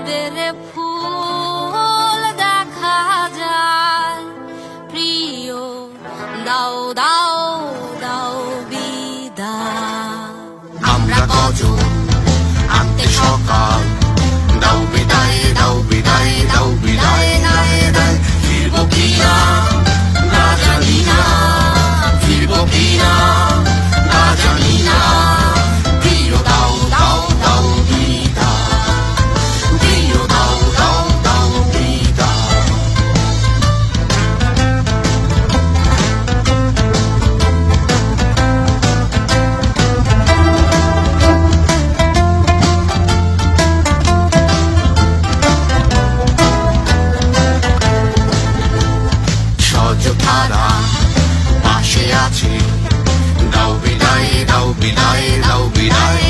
habere pur আছি। দাও বিদায় দাও বিদায় দাও বিদায়।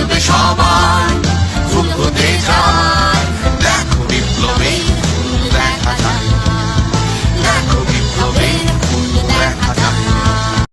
25 Şaban.